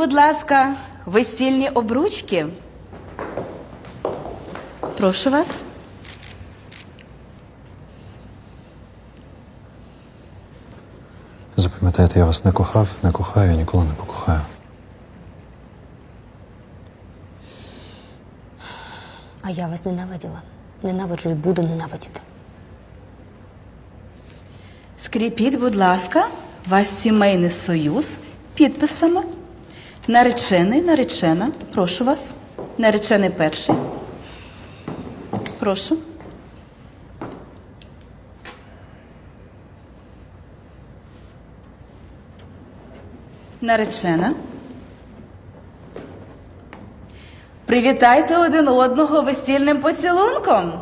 будь ласка, весільні обручки. Прошу вас. Запам'ятайте, я вас не кохав, не кохаю і ніколи не покохаю. А я вас ненавиділа. Ненавиджу і буду ненавидіти. Скріпіть, будь ласка, ваш сімейний союз підписами. Наречений, наречена. Прошу вас. Наречений перший. Прошу. Наречена. Привітайте один одного весільним поцілунком.